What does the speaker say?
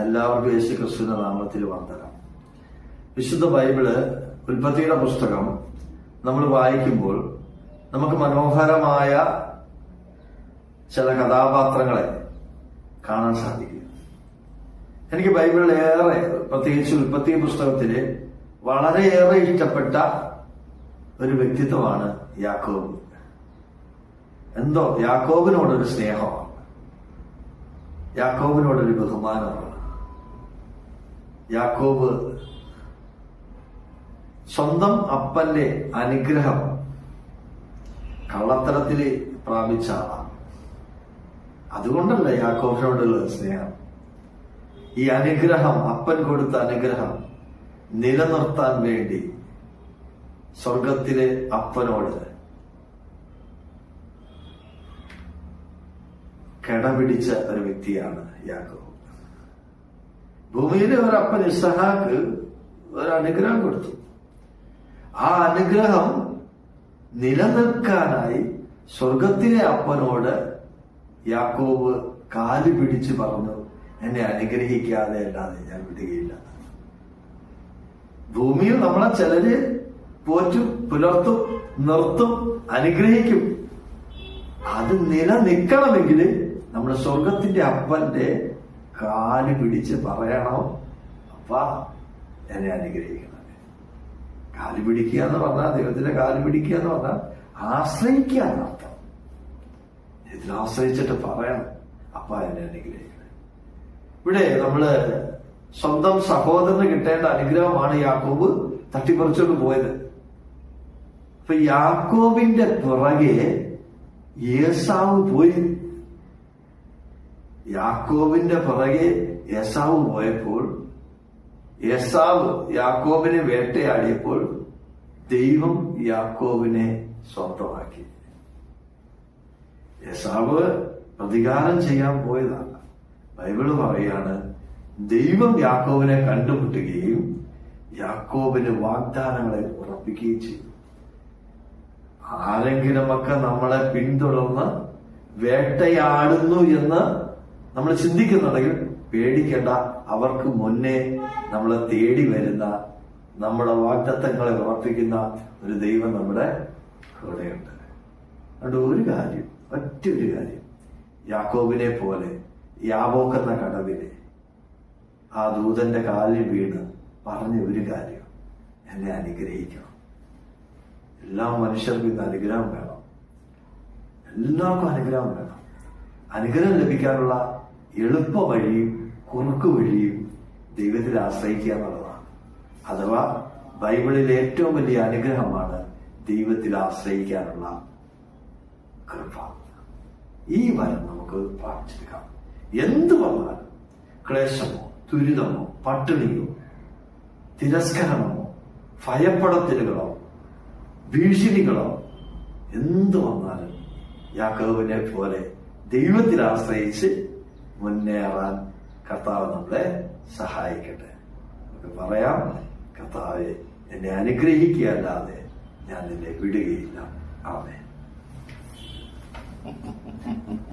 എല്ലാവർക്കും യേശു ക്രിസ്തുവിന്റെ നാമത്തിൽ വന്ദനം. വിശുദ്ധ ബൈബിൾ ഉൽപ്പത്തിയുടെ പുസ്തകം നമ്മൾ വായിക്കുമ്പോൾ നമുക്ക് മനോഹരമായ ചില കഥാപാത്രങ്ങളെ കാണാൻ സാധിക്കും. എനിക്ക് ബൈബിളിൽ ഏറെ പ്രത്യേകിച്ച് ഉൽപ്പത്തി പുസ്തകത്തിൽ വളരെയേറെ ഇഷ്ടപ്പെട്ട ഒരു വ്യക്തിത്വമാണ് യാക്കോബ്. എന്തോ യാക്കോബിനോടൊരു സ്നേഹമാണ്. യാക്കോബിനോടൊരു ബഹുമാനമാണ് യാക്കോബ് സ്വന്തം അപ്പന്റെ അനുഗ്രഹം കള്ളത്തരത്തിൽ പ്രാപിച്ച ആളാണ്. അതുകൊണ്ടല്ല യാക്കോബിനോടുള്ള സ്നേഹം. ഈ അനുഗ്രഹം അപ്പൻ കൊടുത്ത അനുഗ്രഹം നിലനിർത്താൻ വേണ്ടി സ്വർഗത്തിലെ അപ്പനോട് കിടപിടിച്ച ഒരു വ്യക്തിയാണ് യാക്കോബ്. ഭൂമിയിലെ ഒരു അപ്പൻ ഇസഹാക്ക് ഒരു അനുഗ്രഹം കൊടുത്തു. ആ അനുഗ്രഹം നിലനിൽക്കാനായി സ്വർഗത്തിലെ അപ്പനോട് യാക്കോബ് കാൽ പിടിച്ച് പറഞ്ഞു എന്നെ അനുഗ്രഹിക്കാതെ അല്ലാതെ ഞാൻ വിടുകയില്ല. ഭൂമിയിൽ നമ്മളെ ചിലര് പോറ്റും പുലർത്തും നിർത്തും അനുഗ്രഹിക്കും. അത് നിലനിൽക്കണമെങ്കിൽ നമ്മൾ സ്വർഗത്തിന്റെ അപ്പന്റെ കാൽ പിടിച്ച് പറയണം അപ്പ എന്നെ അനുഗ്രഹിക്കണം. കാൽ പിടിക്കുക എന്ന് പറഞ്ഞാൽ ദൈവത്തിന്റെ കാൽ പിടിക്കുക എന്ന് പറഞ്ഞാൽ ആശ്രയിക്കുക എന്നർത്ഥം ഇതിൽ ആശ്രയിച്ചിട്ട് പറയണം അപ്പ എന്നെ അനുഗ്രഹിക്കണം. ഇവിടെ നമ്മൾ സ്വന്തം സഹോദരന് കിട്ടേണ്ട അനുഗ്രഹമാണ് യാക്കോബ് തട്ടിപ്പറിച്ചുകൊണ്ട് പോയത്. അപ്പൊ യാക്കോബിന്റെ പുറകെ യേസാവ് പോയി. യാക്കോബിന്റെ പുറകെ യേശാവ് പോയപ്പോൾ യേശാവ് യാക്കോബിനെ വേട്ടയാടിയപ്പോൾ ദൈവം യാക്കോബിനെ സ്വന്തമാക്കി. യേശാവ് പ്രതികാരം ചെയ്യാൻ പോയതാണ്. ബൈബിൾ പറയാണ് ദൈവം യാക്കോബിനെ കണ്ടുമുട്ടുകയും യാക്കോബിന് വാഗ്ദാനങ്ങളെ ഉറപ്പിക്കുകയും ചെയ്തു. ആരെങ്കിലുമൊക്കെ നമ്മളെ പിന്തുടർന്ന് വേട്ടയാടുന്നു എന്ന് നമ്മൾ ചിന്തിക്കുന്നുണ്ടെങ്കിൽ പേടിക്കേണ്ട അവർക്ക് മുന്നേ നമ്മളെ തേടി വരുന്ന നമ്മുടെ വാഗ്ദത്തങ്ങളെ ഉറപ്പിക്കുന്ന ഒരു ദൈവം നമ്മുടെ കൂടെയുണ്ട്. അതുകൊണ്ട് ഒരു കാര്യം ഒറ്റൊരു കാര്യം. യാക്കോബിനെ പോലെ യാബോക്കെന്ന കടവിനെ ആ ദൂതന്റെ കാലിൽ വീണ് പറഞ്ഞ ഒരു കാര്യം എന്നെ അനുഗ്രഹിക്കണം. എല്ലാ മനുഷ്യർക്കും ഇന്ന് അനുഗ്രഹം വേണം. എല്ലാവർക്കും അനുഗ്രഹം വേണം. അനുഗ്രഹം ലഭിക്കാനുള്ള എളുപ്പ വഴിയും കുറുക്കു വഴിയും ദൈവത്തിൽ ആശ്രയിക്കുക എന്നുള്ളതാണ്. അഥവാ ബൈബിളിലെ ഏറ്റവും വലിയ അനുഗ്രഹമാണ് ദൈവത്തിൽ ആശ്രയിക്കാനുള്ള കൃപ. ഈ വരം നമുക്ക് പ്രാപിച്ചെടുക്കാം എന്ത് വന്നാലും ക്ലേശമോ ദുരിതമോ പട്ടിണിയോ തിരസ്കരണമോ ഭയപ്പെടത്തിലുകളോ ഭീഷണികളോ എന്ത് വന്നാലും യാക്കോവിനെ പോലെ ദൈവത്തിൽ ആശ്രയിച്ച് മുന്നേറാൻ കർത്താവ് നമ്മളെ സഹായിക്കട്ടെ. നമുക്ക് പറയാം കർത്താവെ എന്നെ അനുഗ്രഹിക്കുകയല്ലാതെ ഞാൻ നിന്നെ വിടുകയില്ല. ആമേ